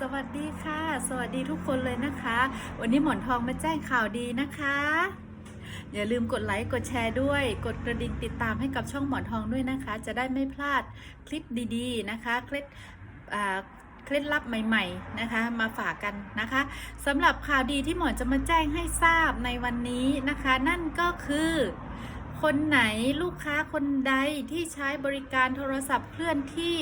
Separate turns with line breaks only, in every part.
สวัสดีค่ะ สวัสดีทุกคนเลยนะคะ วันนี้หมอนทองมาแจ้งข่าวดีนะคะ อย่าลืมกดไลค์กดแชร์ด้วย กดกระดิ่งติดตามให้กับช่องหมอนทองด้วยนะคะ จะได้ไม่พลาดคลิปดีๆนะคะเคล็ดเคล็ดลับใหม่ ๆนะคะ มาฝากกันนะคะสำหรับข่าวดีที่หมอนจะมาแจ้งให้ทราบในวันนี้นะคะ นั่นก็คือคนไหนลูกค้าคนใดที่ใช้บริการโทรศัพท์เคลื่อนที่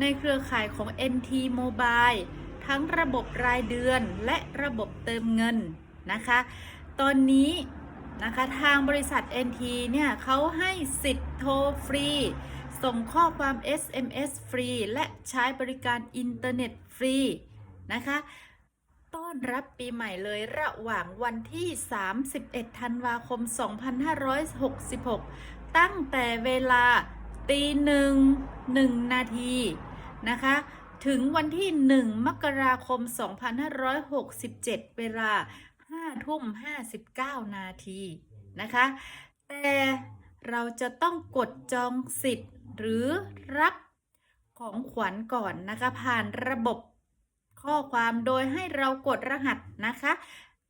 ในเครือข่ายของ NT Mobile ทั้งระบบรายเดือนและระบบเติมเงินนะคะ ตอนนี้นะคะทางบริษัท NT เนี่ยเขาให้สิทธิ์โทรฟรี ส่งข้อความ SMS ฟรี และใช้บริการอินเทอร์เน็ตฟรีนะคะ ต้อนรับปีใหม่เลยระหว่างวันที่ 31 ธันวาคม 2566 ตั้งแต่เวลาตีหนึ่งหนึ่งนาทีนะคะ ถึงวันที่ 1 มกราคม 2567 เวลา5ทุ่ม 59 นาทีนะคะ แต่เราจะต้องกดจองสิทธิ์หรือรับของขวัญก่อนนะคะ ผ่านระบบข้อความโดยให้เรากดรหัสนะคะ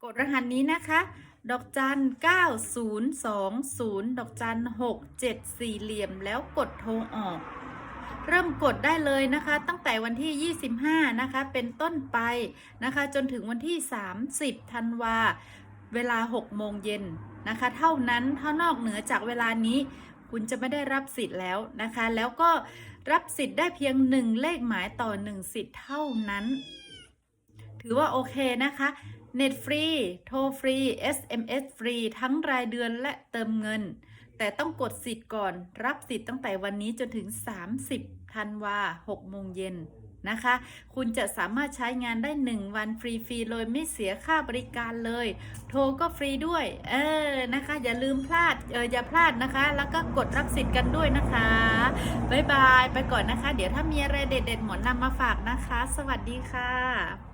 กดรหัสนี้นะคะ ดอกจัน 9020 ดอกจัน 67สี่เหลี่ยมแล้วกดโทรออก เริ่มกดได้เลยนะคะ ตั้งแต่วันที่ 25 นะคะ เป็นต้นไปนะคะ จนถึงวันที่ 30 ธันวา เวลา 6 โมงเย็นนะคะ เท่านั้นเท่านอกเหนือจากเวลานี้คุณจะไม่ได้รับสิทธิ์แล้วนะคะ แล้วก็รับสิทธิ์ได้เพียง 1 เลขหมายต่อ 1 สิทธิ์เท่านั้น ถือว่าโอเคนะคะเน็ตฟรี โทรฟรี SMS ฟรี ทั้งรายเดือนและเติมเงิน แต่ต้องกดสิทธิ์ก่อน รับสิทธิ์ตั้งแต่วันนี้จนถึง 30ธันวา6โมงเย็นนะคะ คุณจะสามารถใช้งานได้ 1 วันฟรีๆเลยไม่เสียค่าบริการเลย โทรก็ฟรีด้วย เออ นะคะ อย่าลืมพลาด เออ อย่าพลาดนะคะ แล้วก็กดรับสิทธิ์กันด้วยนะคะบ๊ายบาย ไปก่อนนะคะ เดี๋ยวถ้ามีอะไรเด็ดๆ หมอนำมาฝากนะคะ สวัสดีค่ะ